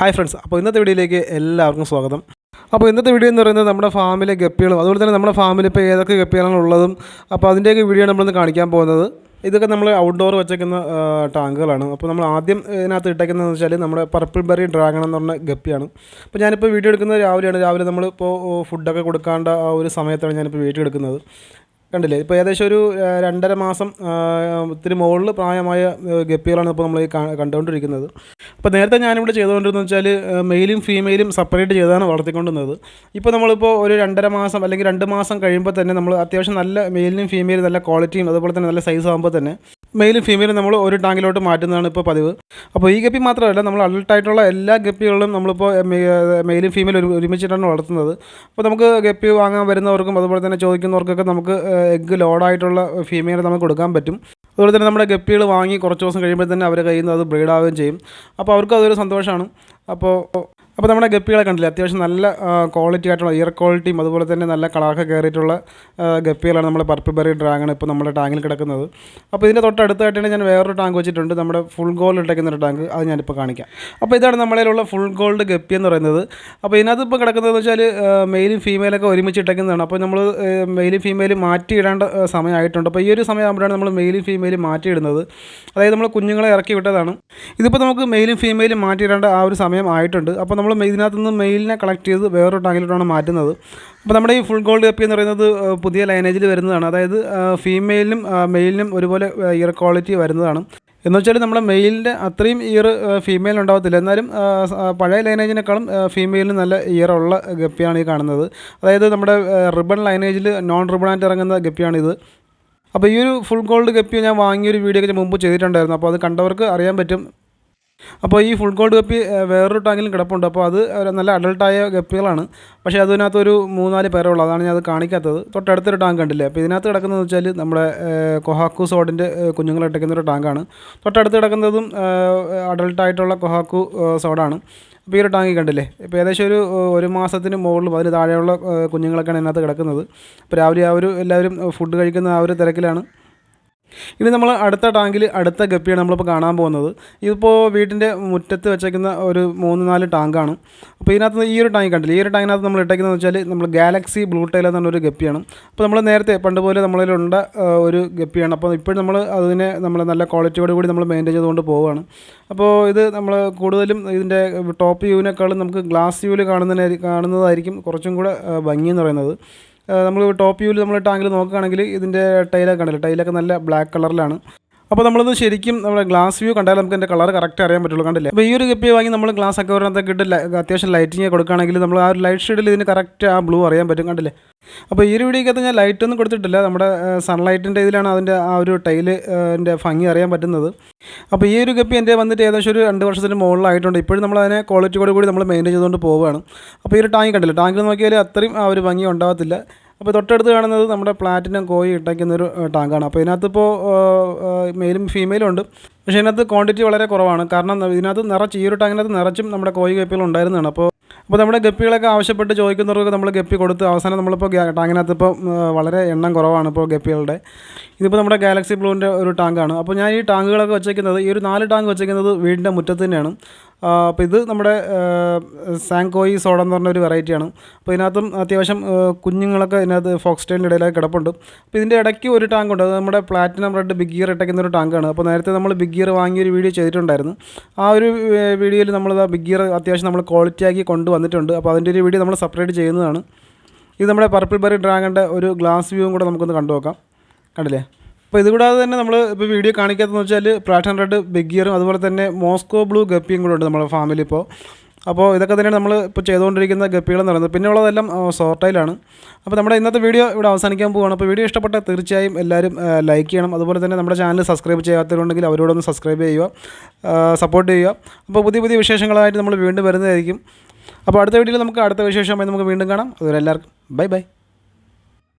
Hi friends അപ്പോൾ ഇന്നത്തെ വീഡിയോയിലേക്ക് എല്ലാവർക്കും സ്വാഗതം. അപ്പോൾ ഇന്നത്തെ വീഡിയോ എന്ന് പറയുന്നത് നമ്മുടെ ഫാമിലെ ഗപ്പികളും അതുപോലെ തന്നെ നമ്മുടെ ഫാമിൽ ഇപ്പോൾ ഏതൊക്കെ ഗപ്പികളാണ് ഉള്ളതും അപ്പോൾ അതിന്റെയൊക്കെ വീഡിയോ നമ്മളിന്ന് കാണിക്കാൻ പോകുന്നത്. ഇതൊക്കെ നമ്മൾ ഔട്ട്ഡോർ വെച്ചേക്കുന്ന ടാങ്കുകളാണ്. അപ്പോൾ നമ്മൾ ആദ്യം ഇതിനകത്ത് ഇട്ടേക്കുന്നതെന്ന് വെച്ചാൽ നമ്മുടെ പർപ്പിൾ ബെറി ഡ്രാഗൺ എന്ന് പറഞ്ഞ ഗപ്പിയാണ്. അപ്പോൾ ഞാനിപ്പോൾ വീഡിയോ എടുക്കുന്നത് രാവിലെയാണ്. രാവിലെ നമ്മളിപ്പോൾ ഫുഡൊക്കെ കൊടുക്കാണ്ട ആ ഒരു സമയത്താണ് ഞാനിപ്പോൾ വീഡിയോ എടുക്കുന്നത്. കണ്ടില്ലേ? ഇപ്പോൾ ഏകദേശം ഒരു രണ്ടര മാസം ഒത്തിരി മുകളിൽ പ്രായമായ ഗപ്പികളാണ് ഇപ്പോൾ നമ്മൾ ഈ കണ്ടുകൊണ്ടിരിക്കുന്നത്. അപ്പോൾ നേരത്തെ ഞാനിവിടെ ചെയ്തുകൊണ്ടിരുന്നത് വെച്ചാൽ മെയിലും ഫീമെയിലും സെപ്പറേറ്റ് ചെയ്താണ് വളർത്തിക്കൊണ്ടിരുന്നത്. ഇപ്പോൾ നമ്മളിപ്പോൾ ഒരു രണ്ടര മാസം അല്ലെങ്കിൽ രണ്ട് മാസം കഴിയുമ്പോൾ തന്നെ നമ്മൾ അത്യാവശ്യം നല്ല മെയിലിനും ഫീമെയിലും നല്ല ക്വാളിറ്റിയും അതുപോലെ തന്നെ നല്ല സൈസ് ആകുമ്പോൾ തന്നെ മെയിലും ഫീമെയിലും നമ്മൾ ഒരു ടാങ്കിലോട്ട് മാറ്റുന്നതാണ് ഇപ്പോൾ പതിവ്. അപ്പോൾ ഈ ഗപ്പി മാത്രമല്ല നമ്മൾ അഡൾട്ടായിട്ടുള്ള എല്ലാ ഗപ്പികളിലും നമ്മളിപ്പോൾ മെയിലും ഫീമെയിലും ഒരു ഒരുമിച്ചിട്ടാണ് വളർത്തുന്നത്. അപ്പോൾ നമുക്ക് ഗപ്പി വാങ്ങാൻ വരുന്നവർക്കും അതുപോലെ തന്നെ ചോദിക്കുന്നവർക്കൊക്കെ നമുക്ക് എഗ്ഗ് ലോഡായിട്ടുള്ള ഫീമെയിൽ നമുക്ക് കൊടുക്കാൻ പറ്റും. അതുപോലെ തന്നെ നമ്മുടെ ഗപ്പികൾ വാങ്ങി കുറച്ച് ദിവസം കഴിയുമ്പോൾ തന്നെ അവരെ കയ്യിൽ നിന്ന് അത് ബ്രീഡാവുകയും ചെയ്യും. അപ്പോൾ അവർക്ക് അതൊരു സന്തോഷമാണ് അപ്പോൾ അപ്പോൾ നമ്മുടെ ഗപ്പികളെ കണ്ടില്ലേ? അത്യാവശ്യം നല്ല ക്വാളിറ്റി ആയിട്ടുള്ള ഇയർ ക്വാളിറ്റിയും അതുപോലെ തന്നെ നല്ല കളറൊക്കെ കയറിയിട്ടുള്ള ഗപ്പികളാണ് നമ്മുടെ പർപ്പിൾ ബെറി ഡ്രാഗൺ ഇപ്പോൾ നമ്മുടെ ടാങ്കിൽ കിടക്കുന്നത്. അപ്പോൾ ഇതിന്റെ തൊട്ടടുത്തായിട്ടാണ് ഞാൻ വേറൊരു ടാങ്ക് വെച്ചിട്ടുണ്ട്. നമ്മുടെ ഫുൾ ഗോൾഡ് ഇട്ടേക്കുന്ന ഒരു ടാങ്ക് അത് ഞാനിപ്പോൾ കാണിക്കാം. അപ്പോൾ ഇതാണ് നമ്മളിലുള്ള ഫുൾ ഗോൾഡ് ഗപ്പി എന്ന് പറയുന്നത്. അപ്പോൾ ഇതിനകത്ത് ഇപ്പോൾ കിടക്കുന്നതെന്ന് വെച്ചാൽ മെയിലും ഫീമെയിലൊക്കെ ഒരുമിച്ച് ഇട്ടേക്കുന്നതാണ്. അപ്പോൾ നമ്മൾ മെയിലും ഫീമെയിലും മാറ്റി ഇടേണ്ട സമയമായിട്ടുണ്ട്. അപ്പോൾ ഈ ഒരു സമയമാകുമ്പോഴാണ് നമ്മൾ മെയിലും ഫീമെയിലും മാറ്റി ഇടുന്നത്. അതായത് നമ്മൾ കുഞ്ഞുങ്ങളെ ഇറക്കി വിട്ടതാണ്. ഇതിപ്പോൾ നമുക്ക് മെയിലും ഫീമെയിലും മാറ്റിയിടേണ്ട ആ ഒരു സമയം ആയിട്ടുണ്ട്. അപ്പോൾ നമ്മൾ ഇതിനകത്ത് നിന്ന് മെയിലിനെ കളക്ട് ചെയ്ത് വേറൊരു ടാങ്കിലോട്ടാണ് മാറ്റുന്നത്. അപ്പോൾ നമ്മുടെ ഈ ഫുൾ ഗോൾഡ് കപ്പി എന്ന് പറയുന്നത് പുതിയ ലൈനേജിൽ വരുന്നതാണ്. അതായത് ഫീമെയിലിനും മെയിലിനും ഒരുപോലെ ഇയർ ക്വാളിറ്റി വരുന്നതാണ്. എന്ന് വെച്ചാൽ നമ്മുടെ മെയിലിന്റെ അത്രയും ഇയർ ഫീമെയിൽ ഉണ്ടാകത്തില്ല എന്നാലും പഴയ ലൈനേജിനേക്കാളും ഫീമെയിലിന് നല്ല ഇയർ ഉള്ള ഗപ്പിയാണ് ഈ കാണുന്നത്. അതായത് നമ്മുടെ റിബൺ ലൈനേജിൽ നോൺ റിബൺ ആയിട്ട് ഇറങ്ങുന്ന ഗപ്പിയാണിത്. അപ്പോൾ ഈ ഒരു ഫുൾ ഗോൾഡ് ഗപ്പി ഞാൻ വാങ്ങിയൊരു വീഡിയോ ഒക്കെ മുമ്പ് ചെയ്തിട്ടുണ്ടായിരുന്നു. അപ്പോൾ അത് കണ്ടവർക്ക് അറിയാൻ പറ്റും. അപ്പോൾ ഈ ഫുൾ ഗോൾഡ് ഗപ്പി വേറൊരു ടാങ്കിലും കിടപ്പുണ്ട്. അപ്പോൾ അത് നല്ല അഡൾട്ടായ ഗപ്പികളാണ്. പക്ഷേ അതിനകത്തൊരു മൂന്നാൽ പേരുള്ളൂ. അതാണ് ഞാൻ അത് കാണിക്കാത്തത്. തൊട്ടടുത്തൊരു ടാങ്ക് കണ്ടില്ലേ? അപ്പോൾ ഇതിനകത്ത് കിടക്കുന്നതെന്ന് വെച്ചാൽ നമ്മുടെ കൊഹാക്കു സോഡിന്റെ ഇട്ടേക്കുന്ന ഒരു ടാങ്കാണ്. തൊട്ടടുത്ത് കിടക്കുന്നതും അഡൾട്ടായിട്ടുള്ള കൊഹാക്കു സോഡാണ്. അപ്പോൾ ഈ ഒരു ടാങ്ക് കണ്ടില്ലേ? ഇപ്പോൾ ഏകദേശം ഒരു ഒരു മാസത്തിന് മുകളിലും അതിന് താഴെയുള്ള കുഞ്ഞുങ്ങളൊക്കെയാണ് ഇതിനകത്ത് കിടക്കുന്നത്. അപ്പോൾ രാവിലെ ആ ഒരു എല്ലാവരും ഫുഡ് കഴിക്കുന്ന ആ ഒരു തിരക്കിലാണ്. ഇനി നമ്മൾ അടുത്ത ടാങ്കിൽ അടുത്ത ഗപ്പിയാണ് നമ്മളിപ്പോൾ കാണാൻ പോകുന്നത്. ഇതിപ്പോൾ വീട്ടിന്റെ മുറ്റത്ത് വെച്ചേക്കുന്ന ഒരു മൂന്ന് നാല് ടാങ്കാണ്. അപ്പോൾ ഇതിനകത്ത് ഈ ഒരു ടാങ്ക് കണ്ടില്ല? ഈ ഒരു ടാങ്കിനകത്ത് നമ്മൾ ഇട്ടേക്കുന്നത് വെച്ചാൽ നമ്മൾ ഗാലക്സി ബ്ലൂ ടൈൽ എന്ന് പറഞ്ഞൊരു ഗപ്പിയാണ്. അപ്പോൾ നമ്മൾ നേരത്തെ പണ്ട് പോലെ നമ്മളിലുണ്ട ഒരു ഗപ്പിയാണ്. അപ്പോൾ ഇപ്പോഴും നമ്മൾ അതിനെ നമ്മൾ നല്ല ക്വാളിറ്റിയോട് കൂടി നമ്മൾ മെയിന്റെയിൻ ചെയ്തുകൊണ്ട് പോവുകയാണ്. അപ്പോൾ ഇത് നമ്മൾ കൂടുതലും ഇതിന്റെ ടോപ്പ് വ്യൂവിനേക്കാളും നമുക്ക് ഗ്ലാസ് വ്യൂവിൽ കാണുന്നതിനായി കാണുന്നതായിരിക്കും കുറച്ചും കൂടെ ഭംഗി എന്ന് പറയുന്നത്. നമ്മൾ ടോപ്പ് വ്യൂവിൽ നമ്മൾ ടാങ്കിൽ നോക്കുകയാണെങ്കിൽ ഇതിന്റെ ടൈലൊക്കെ ഉണ്ടല്ലോ ടൈലൊക്കെ നല്ല ബ്ലാക്ക് കളറിലാണ് അപ്പോൾ നമ്മളത് ശരിക്കും നമ്മുടെ ഗ്ലാസ് വ്യൂ കണ്ടാൽ നമുക്ക് എന്റെ കളർ കറക്റ്റ് അറിയാൻ പറ്റുള്ളൂ. കണ്ടില്ലേ? അപ്പോൾ ഈ ഒരു കപ്പി വാങ്ങി നമ്മൾ ഗ്ലാസ് ഒക്കെ ഒരെണ്ണത്തൊക്കെ ഇട്ട് അത്യാവശ്യം ലൈറ്റിങ് കൊടുക്കുകയാണെങ്കിൽ നമ്മൾ ആ ഒരു ലൈറ്റ് ഷെയ്ഡിൽ ഇതിന് കറക്റ്റ് ആ ബ്ലൂ അറിയാൻ പറ്റും. കണ്ടില്ലേ? അപ്പോൾ ഈ ഒരു വീഡിയോക്കകത്ത് ഞാൻ ലൈറ്റ് ഒന്നും കൊടുത്തിട്ടില്ല. നമ്മുടെ സൺലൈറ്റിന്റെ ഇതിലാണ് അതിന്റെ ആ ഒരു ടൈൽ എന്റെ ഭംഗി അറിയാൻ പറ്റുന്നത്. അപ്പോൾ ഈ ഒരു കപ്പി എന്റെ വന്നിട്ട് ഏകദേശം ഒരു രണ്ട് വർഷത്തിന് മുകളിലായിട്ടുണ്ട്. ഇപ്പോഴും നമ്മൾ അതിനെ ക്വാളിറ്റിയോട് കൂടി നമ്മൾ മെയിന്റെയിൻ ചെയ്തുകൊണ്ട് പോവുകയാണ്. അപ്പോൾ ഈ ഒരു ടാങ്ക് കണ്ടില്ല? ടാങ്കിൽ നോക്കിയാൽ അത്രയും ആ ഒരു ഭംഗി ഉണ്ടാകത്തില്ല. അപ്പോൾ തൊട്ടടുത്ത് കാണുന്നത് നമ്മുടെ പ്ലാറ്റിനം കോഴി ഇട്ടയ്ക്കുന്ന ഒരു ടാങ്കാണ്. അപ്പോൾ ഇതിനകത്ത് ഇപ്പോൾ മെയിലും ഫീമെയിലും ഉണ്ട്. പക്ഷേ ഇതിനകത്ത് ക്വാണ്ടിറ്റി വളരെ കുറവാണ്. കാരണം ഇതിനകത്ത് നിറച്ച് ഈ ഒരു ടാങ്കിനകത്ത് നിറച്ചും നമ്മുടെ കോഴി ഗപ്പികൾ ഉണ്ടായിരുന്നതാണ്. അപ്പോൾ അപ്പോൾ നമ്മുടെ ഗപ്പികളൊക്കെ ആവശ്യപ്പെട്ട് ചോദിക്കുന്നവർക്ക് നമ്മൾ ഗപ്പി കൊടുത്ത് അവസാനം നമ്മളിപ്പോൾ ടാങ്കിനകത്ത് ഇപ്പോൾ വളരെ എണ്ണം കുറവാണ് ഇപ്പോൾ ഗപ്പികളുടെ. ഇതിപ്പോൾ നമ്മുടെ ഗാലക്സി ബ്ലൂവിന്റെ ഒരു ടാങ്കാണ്. അപ്പോൾ ഞാൻ ഈ ടാങ്കുകളൊക്കെ വെച്ചേക്കുന്നത് ഈ ഒരു നാല് ടാങ്ക് വെച്ചേക്കുന്നത് വീടിന്റെ മുറ്റത്ത് തന്നെയാണ്. അപ്പോൾ ഇത് നമ്മുടെ സാങ്കോയി സോഡ എന്ന് പറഞ്ഞൊരു വെറൈറ്റിയാണ് അപ്പോൾ ഇതിനകത്തും അത്യാവശ്യം കുഞ്ഞുങ്ങളൊക്കെ ഇതിനകത്ത് ഫോക്സ് ടൈലിന്റെ ഇടയിലൊക്കെ കിടപ്പുണ്ട്. അപ്പോൾ ഇതിന്റെ ഇടയ്ക്ക് ഒരു ടാങ്ക് ഉണ്ട്. അത് നമ്മുടെ പ്ലാറ്റിനം റെഡ് ബിഗ് ഗിയർ ഇട്ടയ്ക്കുന്ന ഒരു ടാങ്കാണ് അപ്പോൾ നേരത്തെ നമ്മൾ ബിഗ് ഗിയർ വാങ്ങിയൊരു വീഡിയോ ചെയ്തിട്ടുണ്ടായിരുന്നു. ആ ഒരു വീഡിയോയിൽ നമ്മൾ ബിഗ് ഗിയർ അത്യാവശ്യം നമ്മൾ ക്വാളിറ്റി ആക്കി കൊണ്ടുവന്നിട്ടുണ്ട്. അപ്പോൾ അതിന്റെ ഒരു വീഡിയോ നമ്മൾ സെപ്പറേറ്റ് ചെയ്യുന്നതാണ്. ഇത് നമ്മുടെ പർപ്പിൾ ബെറി ഡ്രാഗണിന്റെ ഒരു ഗ്ലാസ് വ്യൂവും കൂടെ നമുക്കൊന്ന് കണ്ടു നോക്കാം കണ്ടില്ലേ? അപ്പോൾ ഇതുകൂടാതെ തന്നെ നമ്മൾ ഇപ്പോൾ വീഡിയോ കാണിക്കാത്തതെന്ന് വെച്ചാൽ പ്ലാറ്റിനം റെഡ് ബിഗ് അതുപോലെ തന്നെ മോസ്കോ ബ്ലൂ ഗപ്പിയും കൂടെ ഉണ്ട് നമ്മുടെ ഫാമിലി ഇപ്പോൾ അപ്പോൾ ഇതൊക്കെ തന്നെയാണ് നമ്മൾ ഇപ്പോൾ ചെയ്തുകൊണ്ടിരിക്കുന്ന ഗപ്പികളെന്ന് പറയുന്നത്. പിന്നെ ഉള്ളതെല്ലാം സോർട്ടൈലാണ് അപ്പോൾ നമ്മുടെ ഇന്നത്തെ വീഡിയോ ഇവിടെ അവസാനിക്കാൻ പോവുകയാണ് അപ്പോൾ വീഡിയോ ഇഷ്ടപ്പെട്ടാൽ തീർച്ചയായും എല്ലാവരും ലൈക്ക് ചെയ്യണം. അതുപോലെ തന്നെ നമ്മുടെ ചാനൽ സബ്സ്ക്രൈബ് ചെയ്യാത്തവരുണ്ടെങ്കിൽ അവരോടൊന്ന് സബ്സ്ക്രൈബ് ചെയ്യുക. സപ്പോർട്ട് ചെയ്യുക. അപ്പോൾ പുതിയ പുതിയ വിശേഷങ്ങളായിട്ട് നമ്മൾ വീണ്ടും വരുന്നതായിരിക്കും. അപ്പോൾ അടുത്ത വീഡിയോയിൽ നമുക്ക് അടുത്ത വിശേഷമായി നമുക്ക് വീണ്ടും കാണാം. അതുവരെ എല്ലാവർക്കും ബൈ ബൈ